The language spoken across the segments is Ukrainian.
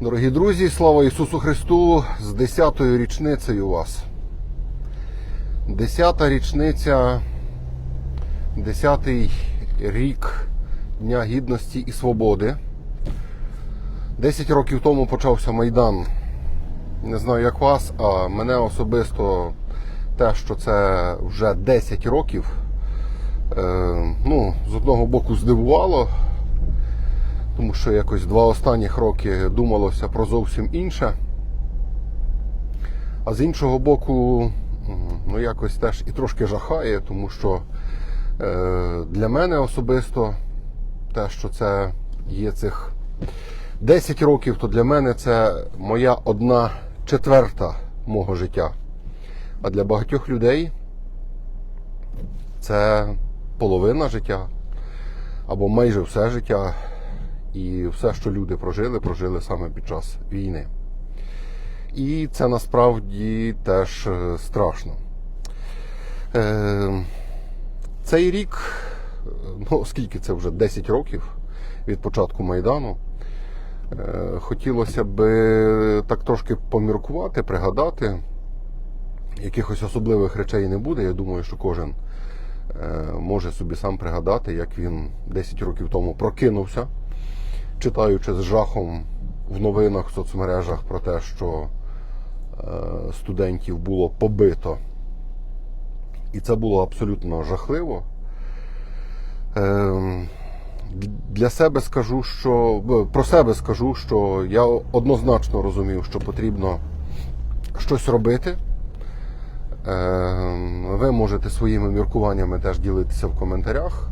Дорогі друзі, слава Ісусу Христу! З 10-ю річницею вас. 10-та річниця, 10-й рік Дня Гідності і Свободи. 10 років тому почався Майдан. Не знаю, як вас, а мене особисто те, що це вже 10 років, е, ну, з одного боку здивувало, тому що якось два останніх роки думалося про зовсім інше. А з іншого боку, ну якось теж і трошки жахає, тому що е, для мене особисто те, що це є цих 10 років, то для мене це моя одна четверта мого життя. А для багатьох людей це половина життя або майже все життя. І все, що люди прожили, прожили саме під час війни. І це насправді теж е, страшно. Е, Цей рік, ну оскільки це вже 10 років від початку Майдану, е, хотілося би так трошки поміркувати, пригадати. Якихось особливих речей не буде. Я думаю, що кожен може собі сам пригадати, як він 10 років тому прокинувся читаючи з жахом в новинах в соцмережах про те, що е, студентів було побито. І це було абсолютно жахливо. Е, Для себе скажу, що про себе скажу, що я однозначно розумів, що потрібно щось робити. Е, Ви можете своїми міркуваннями теж ділитися в коментарях.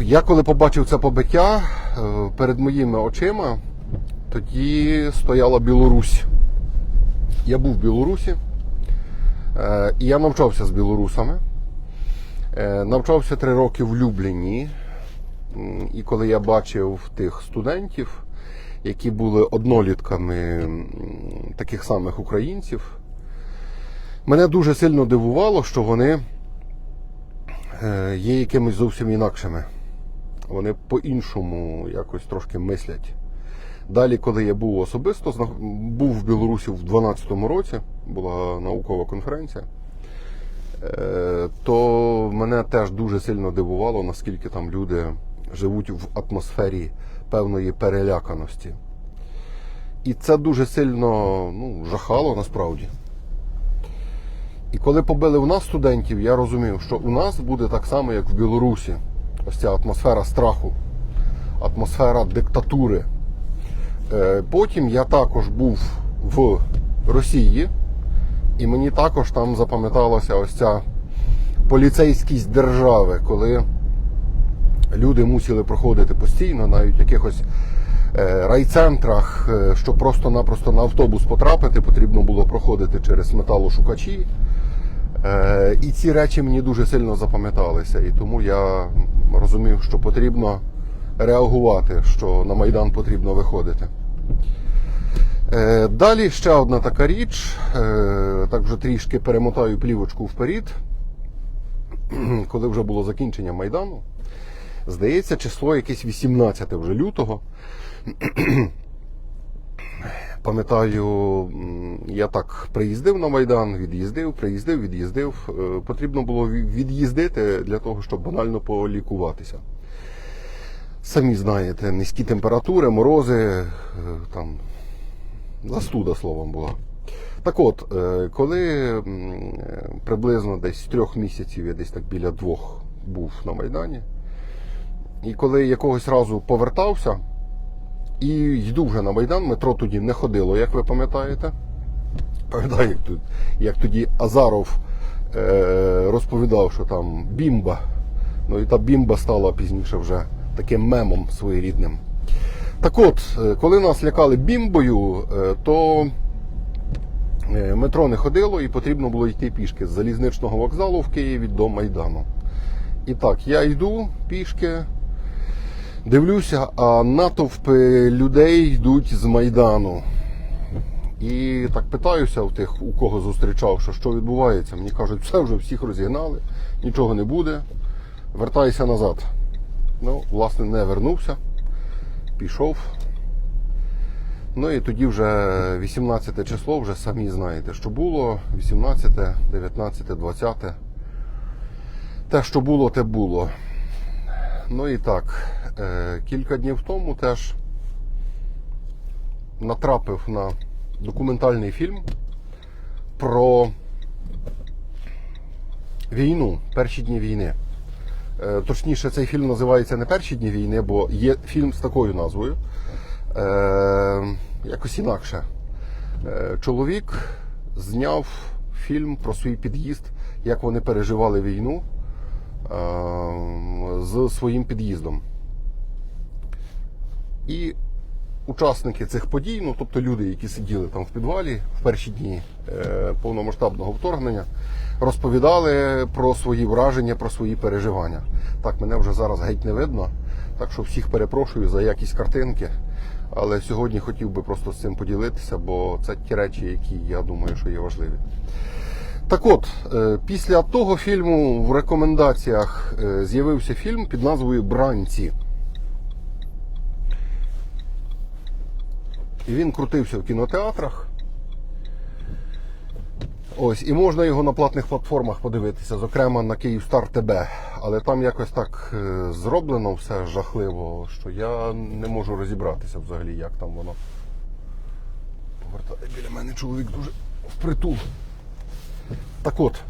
Я коли побачив це побиття е, перед моїми очима, тоді стояла Білорусь. Я був в Білорусі, е, і я навчався з білорусами. Е, Навчався три роки в Любліні. І коли я бачив тих студентів, які були однолітками таких самих українців, мене дуже сильно дивувало, що вони е, є якимись зовсім інакшими. Вони по-іншому якось трошки мислять. Далі, коли я був особисто, був в Білорусі в 2012 році, була наукова конференція, е, то мене теж дуже сильно дивувало, наскільки там люди живуть в атмосфері певної переляканості. І це дуже сильно ну, жахало насправді. І коли побили у нас студентів, я розумів, що у нас буде так само, як в Білорусі. Ось ця атмосфера страху, атмосфера диктатури. Е, Потім я також був в Росії, і мені також там запам'яталася ось ця поліцейськість держави, коли люди мусили проходити постійно, навіть в якихось е, райцентрах, е, щоб просто-напросто на автобус потрапити, потрібно було проходити через металошукачі. Е, І ці речі мені дуже сильно запам'яталися. І тому я розумів, що потрібно реагувати, що на Майдан потрібно виходити. Е, Далі ще одна така річ. Е, Так вже трішки перемотаю плівочку вперед. Коли вже було закінчення Майдану. Здається, число якесь 18 вже лютого. Пам'ятаю, я так приїздив на Майдан, від'їздив, приїздив, від'їздив. Е, Потрібно було від'їздити для того, щоб банально полікуватися. Самі знаєте, низькі температури, морози, е, там застуда словом була. Так от, е, коли приблизно десь трьох місяців, я десь так біля двох був на Майдані, і коли якогось разу повертався, і йду вже на Майдан, метро тоді не ходило, як ви пам'ятаєте. Пам'ятаю, як, як тоді Азаров е, розповідав, що там бімба. Ну і та бімба стала пізніше вже таким мемом своєрідним. Так от, е, коли нас лякали бімбою, е, то е, метро не ходило і потрібно було йти пішки з залізничного вокзалу в Києві до Майдану. І так, я йду пішки, Дивлюся, а натовпи людей йдуть з Майдану. І так питаюся у тих, у кого зустрічав, що що відбувається. Мені кажуть, все вже всіх розігнали, нічого не буде. Вертайся назад. Ну, власне, не вернувся. Пішов. Ну і тоді вже 18 число, вже самі знаєте, що було. 18, 19, 20. Те, що було, те було. Ну і так, кілька днів тому теж натрапив на документальний фільм про війну, перші дні війни. Е, Точніше, цей фільм називається не Перші дні війни, бо є фільм з такою назвою. Е, якось інакше. Е, чоловік зняв фільм про свій під'їзд, як вони переживали війну е, з своїм під'їздом. І учасники цих подій, ну тобто люди, які сиділи там в підвалі в перші дні е, повномасштабного вторгнення, розповідали про свої враження, про свої переживання. Так, мене вже зараз геть не видно, так що всіх перепрошую за якість картинки. Але сьогодні хотів би просто з цим поділитися, бо це ті речі, які я думаю, що є важливі. Так от, е, після того фільму в рекомендаціях е, з'явився фільм під назвою Бранці. І він крутився в кінотеатрах. Ось, і можна його на платних платформах подивитися, зокрема на Київстар ТБ. Але там якось так е, зроблено все жахливо, що я не можу розібратися взагалі, як там воно. Повертає біля мене чоловік дуже впритул. Так от,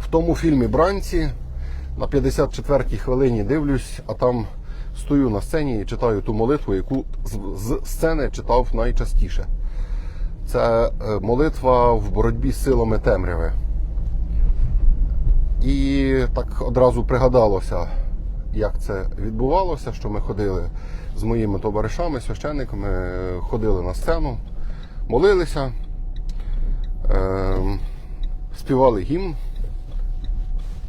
в тому фільмі Бранці на 54-й хвилині дивлюсь, а там стою на сцені і читаю ту молитву, яку з, сцени читав найчастіше. Це е, молитва в боротьбі з силами темряви. І так одразу пригадалося, як це відбувалося, що ми ходили з моїми товаришами, священниками, ходили на сцену, молилися, е, співали гімн.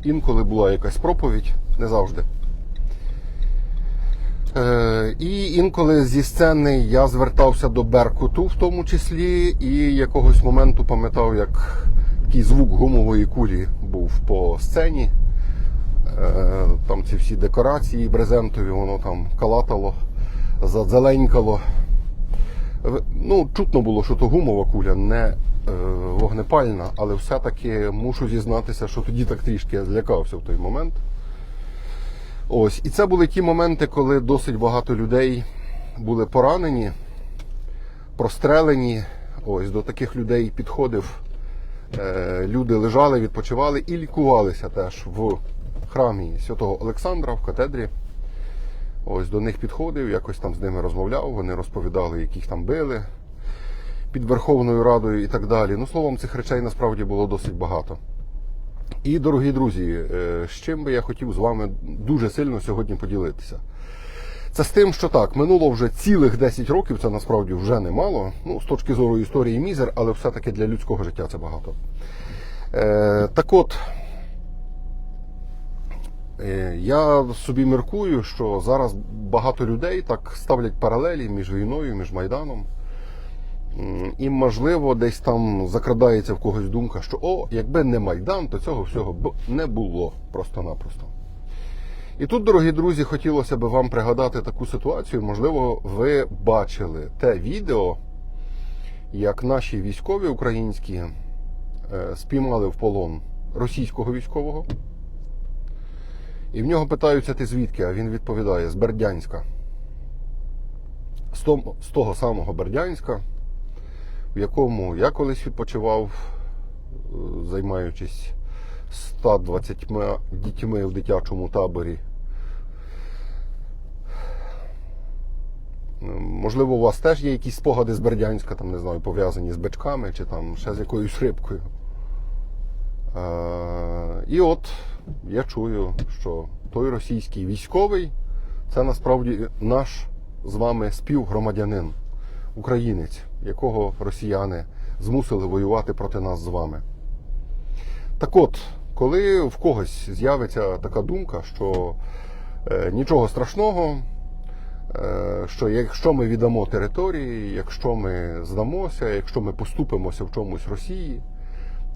Інколи була якась проповідь, не завжди. Е, І інколи зі сцени я звертався до Беркуту, в тому числі, і якогось моменту пам'ятав, як такий звук гумової кулі був по сцені. Е, Там ці всі декорації брезентові, воно там калатало, задзеленькало. Ну, чутно було, що то гумова куля, не е, вогнепальна, але все-таки мушу зізнатися, що тоді так трішки я злякався в той момент. Ось, і це були ті моменти, коли досить багато людей були поранені, прострелені. Ось до таких людей підходив. Е, люди лежали, відпочивали і лікувалися теж в храмі святого Олександра в катедрі. Ось до них підходив, якось там з ними розмовляв. Вони розповідали, яких там били під Верховною Радою і так далі. Ну, словом, цих речей насправді було досить багато. І, дорогі друзі, е, з чим би я хотів з вами дуже сильно сьогодні поділитися. Це з тим, що так, минуло вже цілих 10 років, це насправді вже немало. Ну, з точки зору історії мізер, але все-таки для людського життя це багато. Е, так от, е, я собі міркую, що зараз багато людей так ставлять паралелі між війною, між Майданом. І, можливо, десь там закрадається в когось думка, що о, якби не Майдан, то цього всього б не було просто-напросто. І тут, дорогі друзі, хотілося б вам пригадати таку ситуацію. Можливо, ви бачили те відео, як наші військові українські е, спіймали в полон російського військового. І в нього питаються, ти звідки? А він відповідає: з Бердянська. З того самого Бердянська, в якому я колись відпочивав, е, займаючись 120 дітьми в дитячому таборі. Е, Можливо, у вас теж є якісь спогади з Бердянська, там, не знаю, пов'язані з бичками чи там ще з якоюсь рибкою. Е, І от я чую, що той російський військовий це насправді наш з вами співгромадянин, українець, якого росіяни змусили воювати проти нас з вами. Так от, коли в когось з'явиться така думка, що е, нічого страшного, е, що якщо ми віддамо території, якщо ми здамося, якщо ми поступимося в чомусь Росії,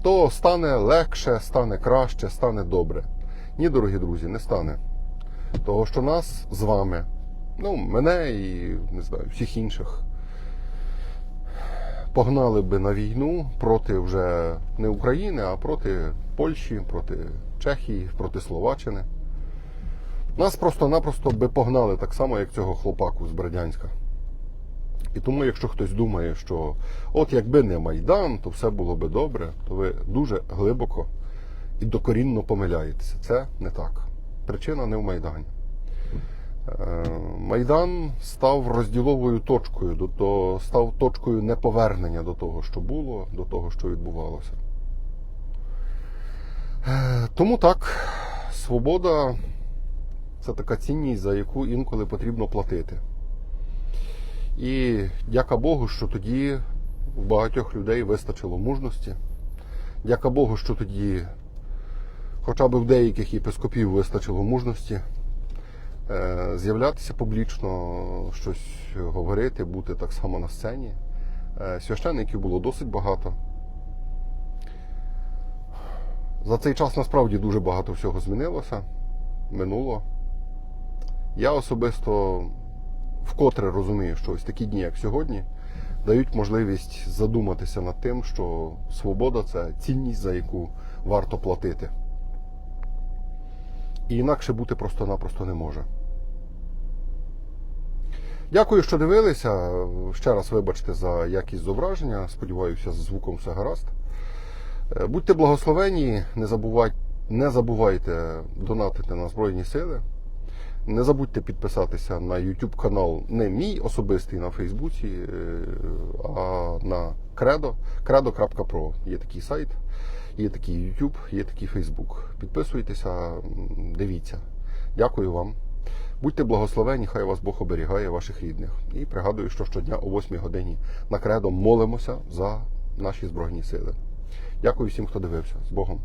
то стане легше, стане краще, стане добре. Ні, дорогі друзі, не стане. Того, що нас з вами, ну, мене і не знаю, всіх інших, погнали би на війну проти вже не України, а проти Польщі, проти Чехії, проти Словаччини. Нас просто-напросто би погнали так само, як цього хлопаку з Бердянська. І тому, якщо хтось думає, що от якби не Майдан, то все було би добре, то ви дуже глибоко і докорінно помиляєтеся. Це не так. Причина не в Майдані. Е, Майдан став розділовою точкою, до того, став точкою неповернення до того, що було, до того, що відбувалося. Е, Тому так, свобода це така цінність, за яку інколи потрібно платити. І дяка Богу, що тоді в багатьох людей вистачило мужності. Дяка Богу, що тоді, хоча б в деяких єпископів вистачило мужності з'являтися публічно, щось говорити, бути так само на сцені. Е, Священників було досить багато. За цей час насправді дуже багато всього змінилося, минуло. Я особисто вкотре розумію, що ось такі дні, як сьогодні, дають можливість задуматися над тим, що свобода це цінність, за яку варто платити. І інакше бути просто-напросто не може. Дякую, що дивилися. Ще раз вибачте за якість зображення. Сподіваюся, з звуком все гаразд. Е, Будьте благословені, не забувайте, не забувайте донатити на Збройні Сили. Не забудьте підписатися на YouTube канал не мій особистий на Фейсбуці, е, а на Credo, credo.pro. Є такий сайт, є такий YouTube, є такий Facebook. Підписуйтеся, дивіться. Дякую вам. Будьте благословені, хай вас Бог оберігає ваших рідних. І пригадую, що щодня о 8 годині на Кредо молимося за наші Збройні Сили. Дякую всім, хто дивився. З Богом.